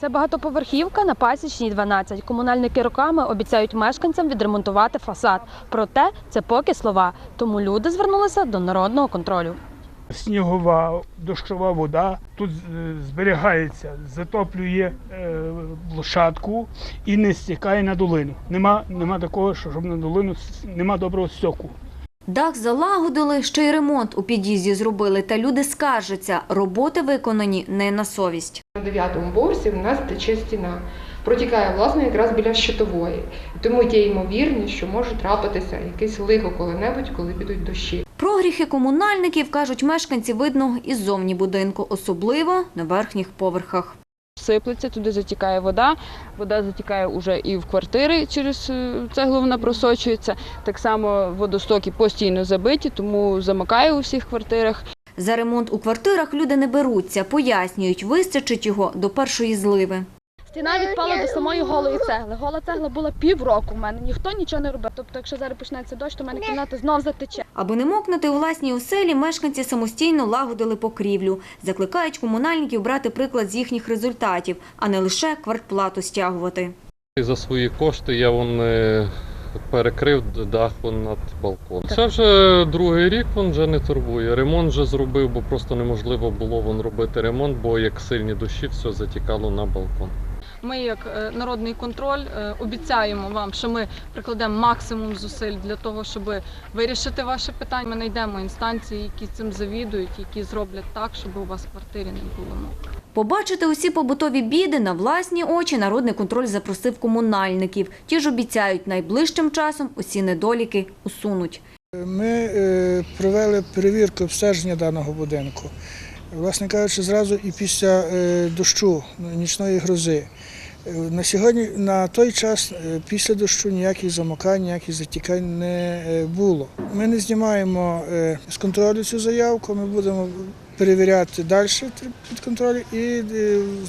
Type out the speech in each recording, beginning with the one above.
Це багатоповерхівка на пасічній 12. Комунальники роками обіцяють мешканцям відремонтувати фасад. Проте це поки слова. Тому люди звернулися до народного контролю. Снігова дощова вода тут е, зберігається, затоплює е, площадку і не стікає на долину. Нема, нема такого, що щоб на долину нема доброго стьоку. Дах залагодили, ще й ремонт у під'їзді зробили, та люди скаржаться, роботи виконані не на совість. На дев'ятому поверсі в нас тече стіна. Протікає власне якраз біля щитової. Тому є ймовірність, що може трапитися якесь лихо коли-небудь, коли підуть дощі. Прогріхи комунальників, кажуть мешканці, видно із зовні будинку, особливо на верхніх поверхах. Сиплеться, туди затікає вода. Вода затікає уже і в квартири через е, цеглу вона просочується. Так само водостоки постійно забиті, тому замикає у всіх квартирах. За ремонт у квартирах люди не беруться, пояснюють, вистачить його до першої зливи. Стіна відпала до самої голої цегли. Гола цегла була півроку в мене. Ніхто нічого не робив. Тобто, якщо зараз почнеться дощ, то в мене кімната знов затече. Аби не мокнути у власній оселі, мешканці самостійно лагодили покрівлю. Закликають комунальників брати приклад з їхніх результатів, а не лише квартплату стягувати. За свої кошти я вон е, перекрив дах вон над балконом. Це вже другий рік він вже не турбує. Ремонт вже зробив, бо просто неможливо було вон робити ремонт, бо як сильні дощі, все затікало на балкон. Ми, як е, народний контроль, е, обіцяємо вам, що ми прикладемо максимум зусиль для того, щоб вирішити ваше питання. Ми знайдемо інстанції, які цим завідують, які зроблять так, щоб у вас в квартирі не було мокро. Побачити усі побутові біди на власні очі народний контроль запросив комунальників. Ті ж обіцяють, найближчим часом усі недоліки усунуть. Ми е, провели перевірку обстеження даного будинку. Власне кажучи, зразу і після е, дощу, нічної грози. Е, На сьогодні, на той час, е, після дощу ніяких замокань, ніяких затікань не було. Ми не знімаємо з контролю цю заявку, ми будемо перевіряти далі під контроль і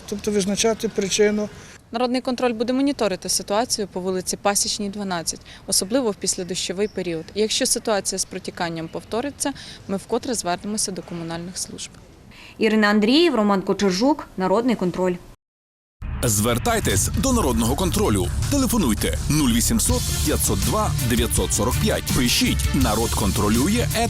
тобто визначати причину Народний контроль буде моніторити ситуацію по вулиці Пасічній, 12, особливо в післядощовий період. Якщо ситуація з протіканням повториться, ми вкотре звернемося до комунальних служб. Ірина Андріїв, Роман Кочержук, Народний контроль. Звертайтесь до народного контролю. Телефонуйте 0800 502 945. Пишіть народ контролює at.